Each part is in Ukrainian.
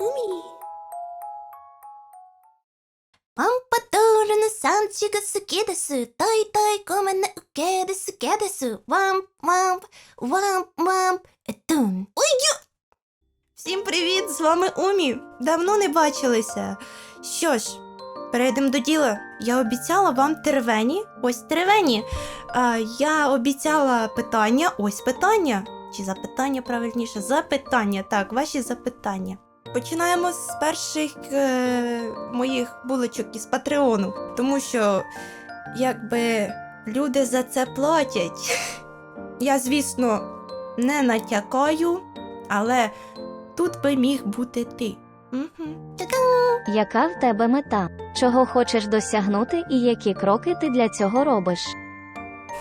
海パンパトールの産地が好きです。大体ごめんね、受けです、受けです。ワン、ワン、ワン、ワン、えドゥン。Ой, ю! Всім привіт! З вами Умі. Давно не бачилися. Що ж, перейдемо до діла. Я обіцяла вам тервені. Ось тервені. А, я обіцяла питання. Ось питання. Чи запитання правильніше? Запитання. Так, ваші запитання. Починаємо з перших е, моїх булочок із Патреону. Тому що, якби люди за це платять. Я, звісно, не натякаю, але тут би міг бути ти. Угу. Яка в тебе мета? Чого хочеш досягнути і які кроки ти для цього робиш?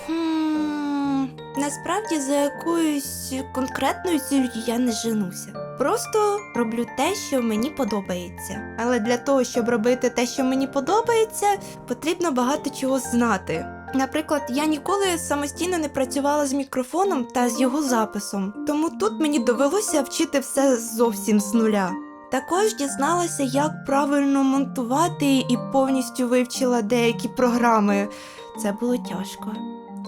Хм, насправді за якоюсь конкретною ціллю я не женуся. Просто роблю те, що мені подобається. Але для того, щоб робити те, що мені подобається, потрібно багато чого знати. Наприклад, я ніколи самостійно не працювала з мікрофоном та з його записом, тому тут мені довелося вчити все зовсім з нуля. Також дізналася, як правильно монтувати і повністю вивчила деякі програми. Це було тяжко.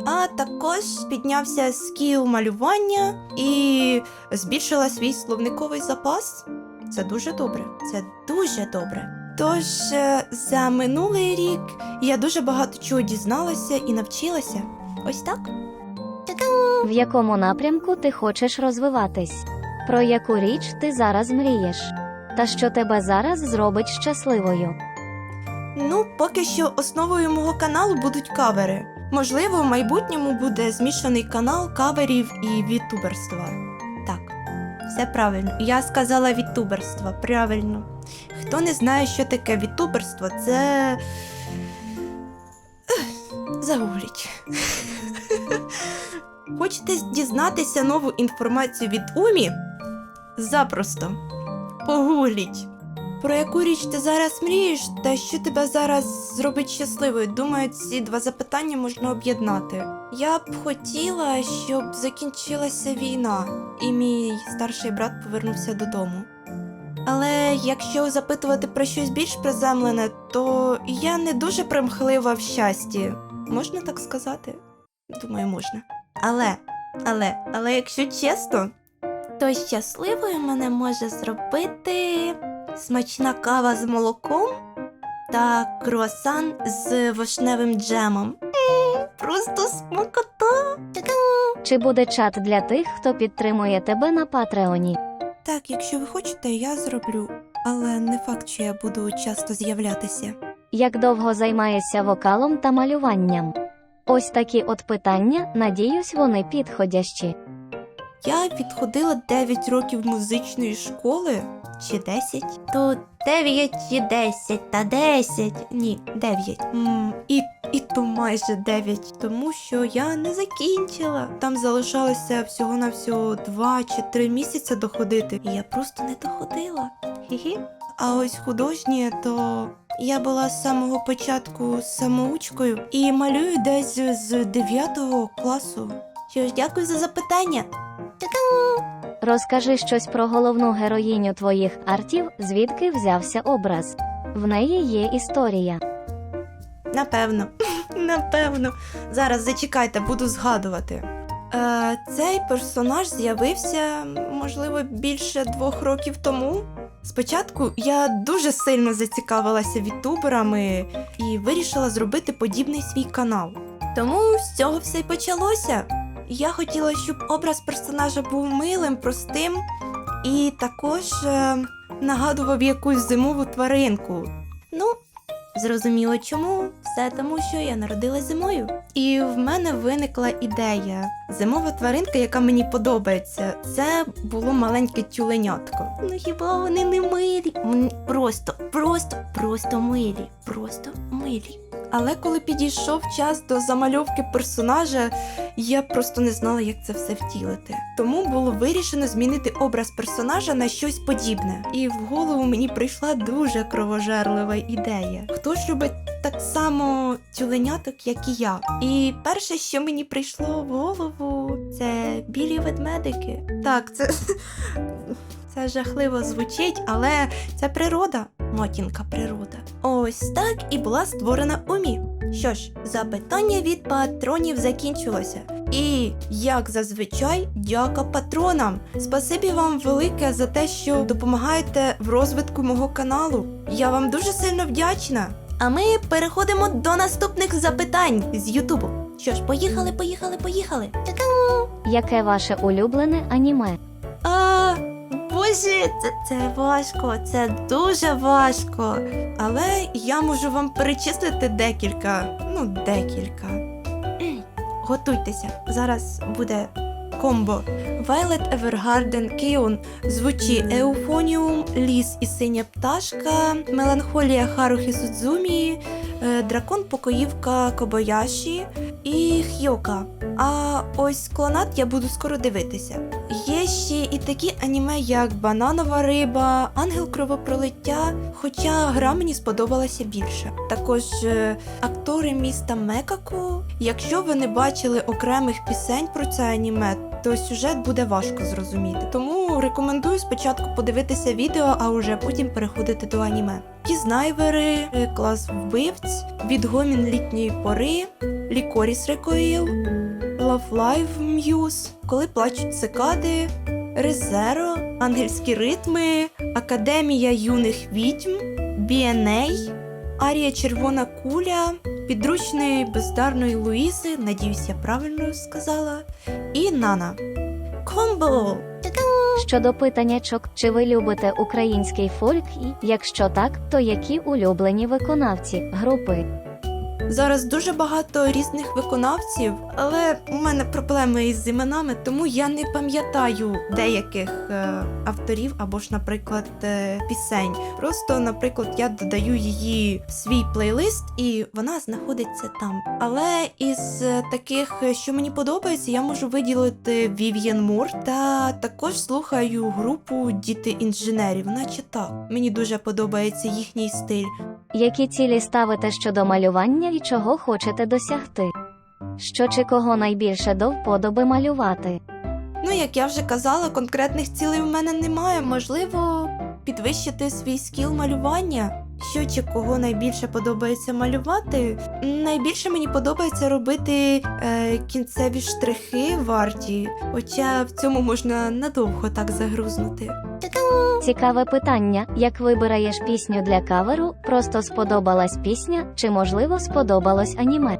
А також піднявся скіл малювання і збільшила свій словниковий запас. Це дуже добре. Це дуже добре. Тож е, за минулий рік я дуже багато чого дізналася і навчилася. Ось так. В якому напрямку ти хочеш розвиватись? Про яку річ ти зараз мрієш? Та що тебе зараз зробить щасливою? Ну, поки що основою мого каналу будуть кавери. Можливо, в майбутньому буде змішаний канал каверів і вітуберства. Так, все правильно. Я сказала вітуберства, правильно. Хто не знає, що таке вітуберство, це. Загугліть. Хочете дізнатися нову інформацію від Умі? Запросто. Погугліть. Про яку річ ти зараз мрієш, та що тебе зараз зробить щасливою? Думаю, ці два запитання можна об'єднати. Я б хотіла, щоб закінчилася війна, і мій старший брат повернувся додому. Але якщо запитувати про щось більш приземлене, то я не дуже примхлива в щасті. Можна так сказати? Думаю, можна. Але, але, але якщо чесно, то щасливою мене може зробити смачна кава з молоком та круасан з вишневим джемом. М, Просто смакота. Чи буде чат для тих, хто підтримує тебе на Патреоні? Так, якщо ви хочете, я зроблю, але не факт, що я буду часто з'являтися. Як довго займаєшся вокалом та малюванням? Ось такі от питання, надіюсь, вони підходящі. Я відходила 9 років музичної школи чи 10? То 9 чи 10 та 10. Ні, 9. М, і, і то майже 9, тому що я не закінчила. Там залишалося всього-навсього 2 чи 3 місяці доходити. І я просто не доходила. Хі-хі. А ось художнє, то я була з самого початку самоучкою і малюю десь з 9 класу. Що ж, дякую за запитання. Розкажи щось про головну героїню твоїх артів, звідки взявся образ. В неї є історія. Напевно, напевно. Зараз зачекайте, буду згадувати. Е, цей персонаж з'явився, можливо, більше двох років тому. Спочатку я дуже сильно зацікавилася вітуберами і вирішила зробити подібний свій канал. Тому з цього все й почалося. Я хотіла, щоб образ персонажа був милим, простим і також е, нагадував якусь зимову тваринку. Ну, Зрозуміло чому? Все тому, що я народилась зимою. І в мене виникла ідея. Зимова тваринка, яка мені подобається, це було маленьке тюленятко. Ну хіба вони не милі? Просто, просто, просто милі. Просто милі. Але коли підійшов час до замальовки персонажа, я просто не знала, як це все втілити. Тому було вирішено змінити образ персонажа на щось подібне. І в голову мені прийшла дуже кровожерлива ідея. Хто ж любить так само тюленяток, як і я. І перше, що мені прийшло в голову, це білі ведмедики. Так, це, це жахливо звучить, але це природа, матінка природа. Ось так і була створена Умі. Що ж, запитання від патронів закінчилося. І, як зазвичай, дяка патронам. Спасибі вам велике за те, що допомагаєте в розвитку мого каналу. Я вам дуже сильно вдячна. А ми переходимо до наступних запитань з Ютубу. Що ж, поїхали, поїхали, поїхали. Яке ваше улюблене аніме? А, боже, це, це важко, це дуже важко. Але я можу вам перечислити декілька. Ну, декілька. Готуйтеся, зараз буде комбо. Violet Evergarden Кіон звучить Еуфоніум, Ліс і синя пташка, Меланхолія Харухи Судзумі, е, Дракон Покоївка Кобояші і Хьока. А ось клонат я буду скоро дивитися. Є ще і такі аніме, як Бананова риба, Ангел кровопролиття, хоча гра мені сподобалася більше. Також е, актори міста Мекаку. Якщо ви не бачили окремих пісень про це аніме, то сюжет буде важко зрозуміти. Тому рекомендую спочатку подивитися відео, а вже потім переходити до аніме. Кізнайвери, е, клас вбивць, відгомін літньої пори, лікоріс рекоїл, Love Live Muse, коли плачуть цикади, Резеро, Ангельські ритми, Академія юних відьм, BNA, Арія Червона куля, підручної бездарної Луїзи, надіюсь, я правильно сказала, і Нана. Комбо! Щодо питаннячок, чи ви любите український фольк і якщо так, то які улюблені виконавці групи? Зараз дуже багато різних виконавців, але у мене проблеми із іменами, тому я не пам'ятаю деяких е, авторів або ж, наприклад, е, пісень. Просто, наприклад, я додаю її в свій плейлист, і вона знаходиться там. Але із е, таких, що мені подобається, я можу виділити Вів'єн Мур та також слухаю групу Діти інженерів, наче так. Мені дуже подобається їхній стиль. Які цілі ставите щодо малювання і чого хочете досягти? Що чи кого найбільше до вподоби малювати? Ну, як я вже казала, конкретних цілей в мене немає. Можливо, підвищити свій скіл малювання. Що чи кого найбільше подобається малювати? Найбільше мені подобається робити е, кінцеві штрихи варті, хоча в цьому можна надовго так загрузнути. Цікаве питання: як вибираєш пісню для каверу, просто сподобалась пісня, чи можливо сподобалось аніме?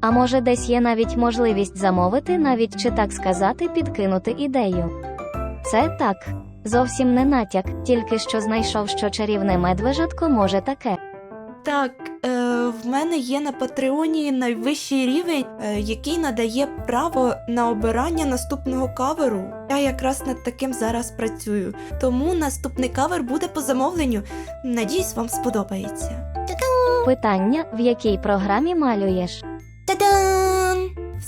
А може десь є навіть можливість замовити, навіть чи так сказати, підкинути ідею. Це так. Зовсім не натяк, тільки що знайшов, що чарівне медвежатко може таке. Так, е, в мене є на Патреоні найвищий рівень, е, який надає право на обирання наступного каверу. Я якраз над таким зараз працюю. Тому наступний кавер буде по замовленню. Надіюсь, вам сподобається. Питання, в якій програмі малюєш?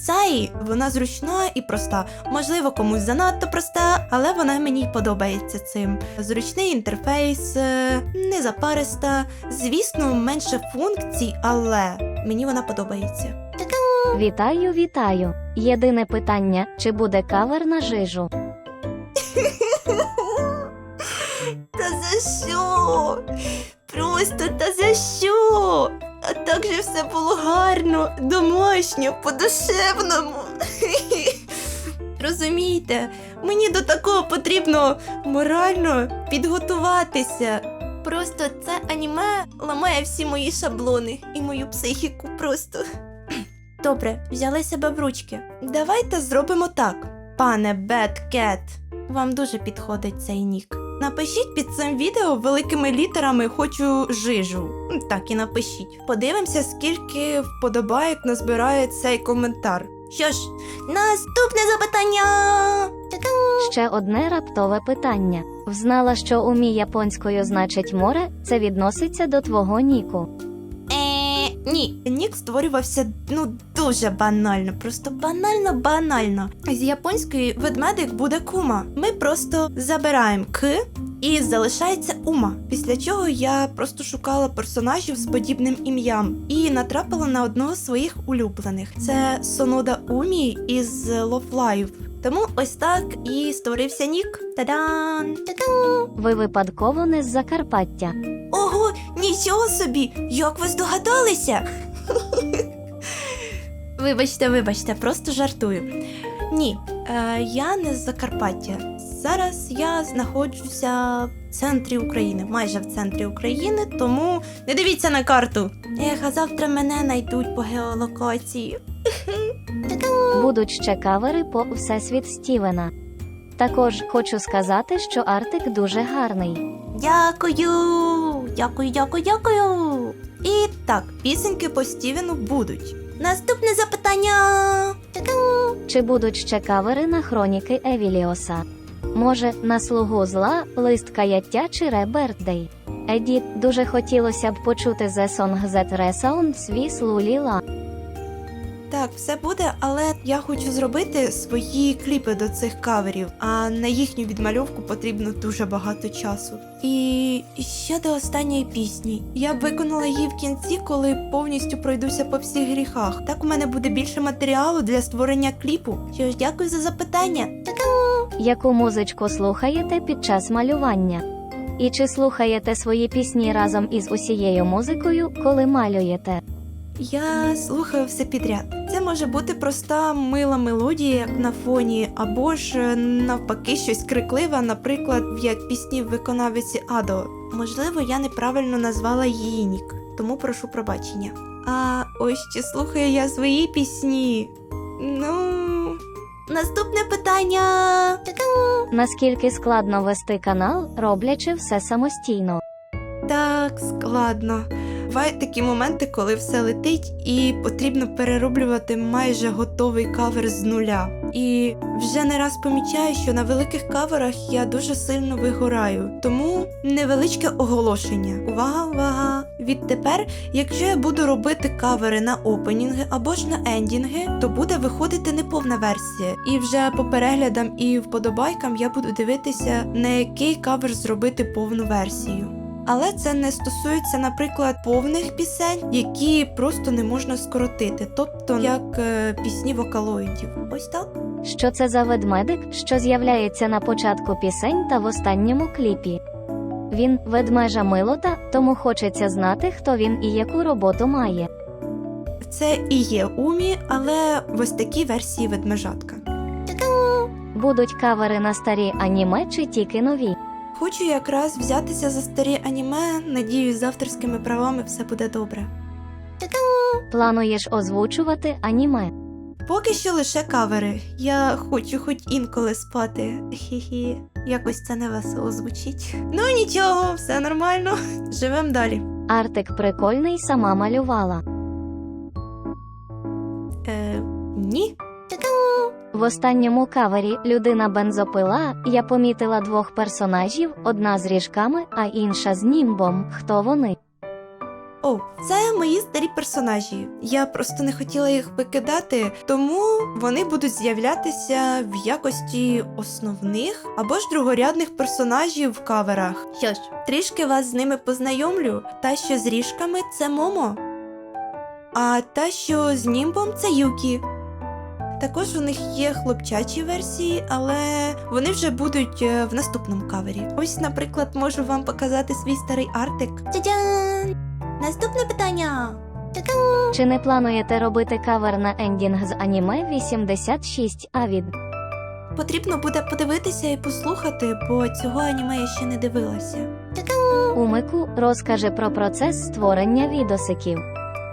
Саї, вона зручна і проста. Можливо, комусь занадто проста, але вона мені подобається цим. Зручний інтерфейс, е, не запариста. Звісно, менше функцій, але мені вона подобається. Вітаю, вітаю. Єдине питання: чи буде кавер на жижу? Та за що? Просто та за що? А так же все було гарно, домашньо, по-душевному. Розумієте, мені до такого потрібно морально підготуватися. Просто це аніме ламає всі мої шаблони і мою психіку просто. Добре, взяли себе в ручки. Давайте зробимо так. Пане Беткет, вам дуже підходить цей нік. Напишіть під цим відео великими літерами хочу жижу. Так і напишіть. Подивимося, скільки вподобайок назбирає цей коментар. Що ж, наступне запитання. та Ще одне раптове питання. Взнала, що умі японською значить море, це відноситься до твого ніку. Ні. Нік створювався ну дуже банально, просто банально банально. З японської ведмедик буде кума. Ми просто забираємо к і залишається Ума. Після чого я просто шукала персонажів з подібним ім'ям і натрапила на одного з своїх улюблених. Це Сонода Умі із Love Live. Тому ось так і створився нік. Та-дан! Ви випадково не з Закарпаття. Ого, нічого собі! Як ви здогадалися? вибачте, вибачте, просто жартую. Ні, е, я не з Закарпаття. Зараз я знаходжуся в центрі України, майже в центрі України, тому не дивіться на карту. Ех, а завтра мене знайдуть по геолокації. Будуть ще кавери по Всесвіт Стівена. Також хочу сказати, що Артик дуже гарний. Дякую, дякую, дякую, дякую. І так, пісеньки по Стівену будуть. Наступне запитання. Чи будуть ще кавери на хроніки Евіліоса? Може, на слугу зла, лист каяття чи ребердей? Едіт, дуже хотілося б почути The Song That Resounds with Lulila. Так, все буде, але я хочу зробити свої кліпи до цих каверів, а на їхню відмальовку потрібно дуже багато часу. І ще до останньої пісні. Я виконала її в кінці, коли повністю пройдуся по всіх гріхах. Так у мене буде більше матеріалу для створення кліпу. Що ж, дякую за запитання. Яку музичку слухаєте під час малювання? І чи слухаєте свої пісні разом із усією музикою, коли малюєте? Я слухаю все підряд. Це може бути проста мила мелодія, як на фоні, або ж е, навпаки щось крикливе, наприклад, як пісні виконавиці Адо. Можливо, я неправильно назвала її нік, тому прошу пробачення. А ось чи слухаю я свої пісні? Ну. Наступне питання. Наскільки складно вести канал, роблячи все самостійно? Так, складно. Бувають такі моменти, коли все летить, і потрібно перероблювати майже готовий кавер з нуля. І вже не раз помічаю, що на великих каверах я дуже сильно вигораю. Тому невеличке оголошення. Увага, увага! Відтепер, якщо я буду робити кавери на опенінги або ж на ендінги, то буде виходити неповна версія. І вже по переглядам і вподобайкам я буду дивитися, на який кавер зробити повну версію. Але це не стосується, наприклад, повних пісень, які просто не можна скоротити, тобто як е, пісні вокалоїдів. Ось так. Що це за ведмедик, що з'являється на початку пісень та в останньому кліпі? Він ведмежа милота, тому хочеться знати, хто він і яку роботу має. Це і є умі, але в ось такій версії ведмежатка. Будуть кавери на старі аніме чи тільки нові. Хочу якраз взятися за старі аніме. Надіюсь, з авторськими правами все буде добре. Плануєш озвучувати аніме. Поки що лише кавери. Я хочу хоч інколи спати. Хі-хі. Якось це не весело звучить. Ну нічого, все нормально. Живем далі. Артик прикольний сама малювала. Е, ні. В останньому кавері людина бензопила я помітила двох персонажів: одна з ріжками, а інша з німбом. Хто вони? О, це мої старі персонажі. Я просто не хотіла їх викидати, тому вони будуть з'являтися в якості основних або ж другорядних персонажів в каверах. Що ж, трішки вас з ними познайомлю. Та, що з ріжками, це Момо. А та, що з німбом, це Юкі. Також у них є хлопчачі версії, але вони вже будуть е, в наступному кавері. Ось, наприклад, можу вам показати свій старий артик. Тя-дян! Наступне питання. Чи не плануєте робити кавер на ендінг з аніме 86 Авід? Потрібно буде подивитися і послухати, бо цього аніме я ще не дивилася. Умику розкаже про процес створення відосиків.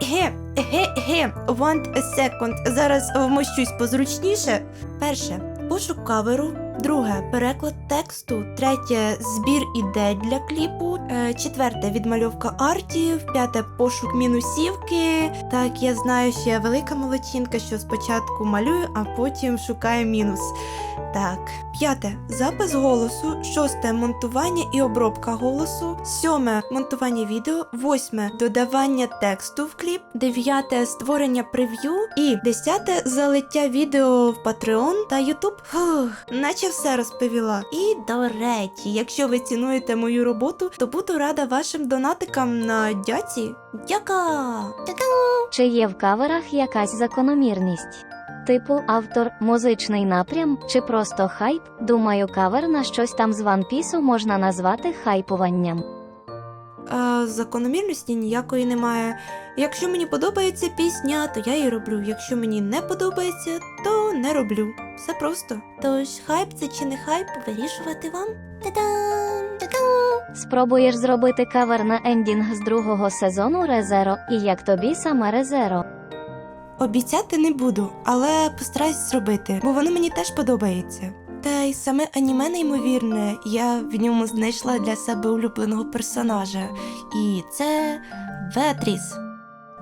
Ге, ге, ге, want a second. Зараз вмощусь позручніше. Перше пошук каверу. Друге переклад тексту. Третє збір ідей для кліпу. Е, четверте відмальовка артів. П'яте пошук мінусівки. Так, я знаю, що я велика молодчинка, що спочатку малюю, а потім шукаю мінус. Так, п'яте. Запис голосу, шосте. Монтування і обробка голосу, сьоме. Монтування відео, восьме. Додавання тексту в кліп, дев'яте. Створення прев'ю. І десяте. Залиття відео в Patreon та YouTube. Фух, наче все розповіла. І до речі, якщо ви цінуєте мою роботу, то буду рада вашим донатикам на дяці. Дяка! Чи є в каверах якась закономірність? Типу автор, музичний напрям чи просто хайп? Думаю, кавер на щось там з Piece можна назвати хайпуванням. А, закономірності ніякої немає. Якщо мені подобається пісня, то я її роблю. Якщо мені не подобається, то не роблю. Все просто. Тож хайп це чи не хайп, вирішувати вам. Та-дам! Та-дам! Спробуєш зробити кавер на ендінг з другого сезону Резеро, і як тобі саме Резеро. Обіцяти не буду, але постараюсь зробити, бо воно мені теж подобається. Та й саме аніме неймовірне, я в ньому знайшла для себе улюбленого персонажа. І це Ветріс.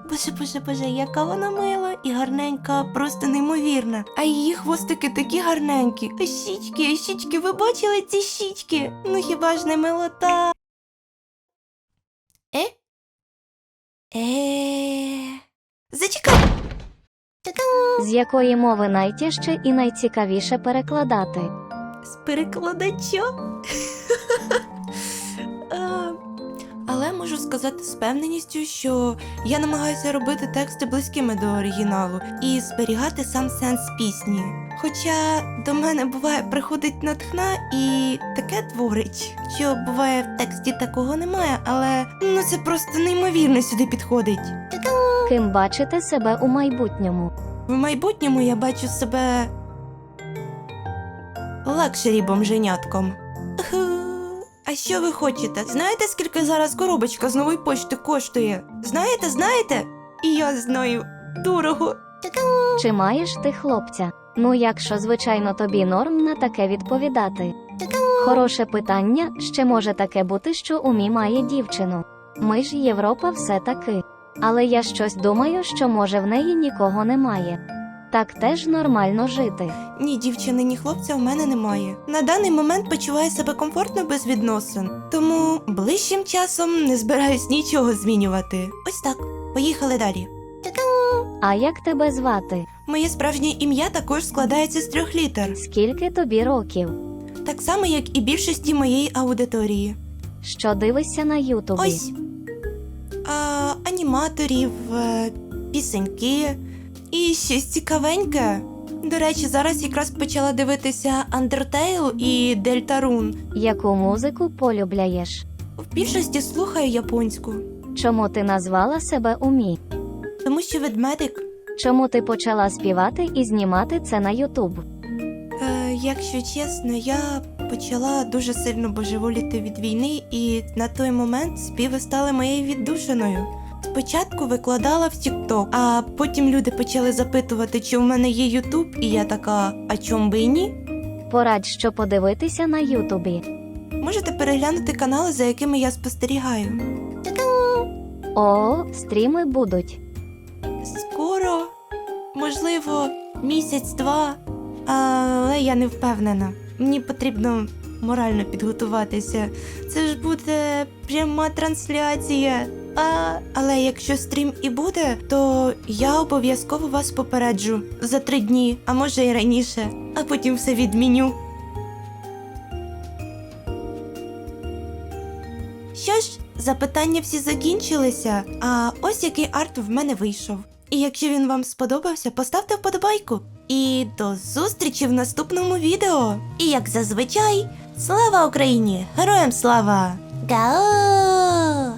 Боже, боже, боже, яка вона мила і гарненька, просто неймовірна. А її хвостики такі гарненькі. Щічки, щічки, ви бачили ці щічки? Ну хіба ж не милота? Е? Е. З якої мови найтяжче і найцікавіше перекладати? з перекладача. Але можу сказати з певненістю, що я намагаюся робити тексти близькими до оригіналу і зберігати сам сенс пісні. Хоча до мене буває приходить натхна і таке творить, що буває в тексті такого немає, але ну це просто неймовірно сюди підходить. Ким бачите себе у майбутньому? В майбутньому я бачу себе лакшері бомженятком. А що ви хочете? Знаєте, скільки зараз коробочка з нової почти коштує? Знаєте, знаєте? І я знаю. Дорого. Чи маєш ти хлопця? Ну, якщо звичайно тобі норм на таке відповідати. Хороше питання, ще може таке бути, що умі має дівчину. Ми ж Європа все таки. Але я щось думаю, що може в неї нікого немає. Так теж нормально жити. Ні дівчини, ні хлопця у мене немає. На даний момент почуваю себе комфортно без відносин, тому ближчим часом не збираюсь нічого змінювати. Ось так. Поїхали далі. А як тебе звати? Моє справжнє ім'я також складається з трьох літер, Скільки тобі років? так само як і більшості моєї аудиторії. Що дивишся на Ютубі? Ось аніматорів, е, пісеньки і щось цікавеньке. До речі, зараз якраз почала дивитися Undertale і Deltarune. Яку музику полюбляєш? В більшості слухаю японську, Чому ти назвала себе Умі? тому що ведмедик. Чому ти почала співати і знімати це на Ютуб? Якщо чесно, я почала дуже сильно божеволіти від війни, і на той момент співи стали моєю віддушиною. Спочатку викладала в TikTok, а потім люди почали запитувати, чи в мене є Ютуб, і я така, а чом би і ні? Порадь, що подивитися на Ютубі. Можете переглянути канали, за якими я спостерігаю. О, стріми будуть. Скоро, можливо, місяць-два, але я не впевнена. Мені потрібно морально підготуватися. Це ж буде пряма трансляція. А, але якщо стрім і буде, то я обов'язково вас попереджу за три дні, а може й раніше, а потім все відміню. Що ж, запитання всі закінчилися, а ось який арт в мене вийшов. І якщо він вам сподобався, поставте вподобайку. І до зустрічі в наступному відео. І як зазвичай, слава Україні! Героям слава! Гао!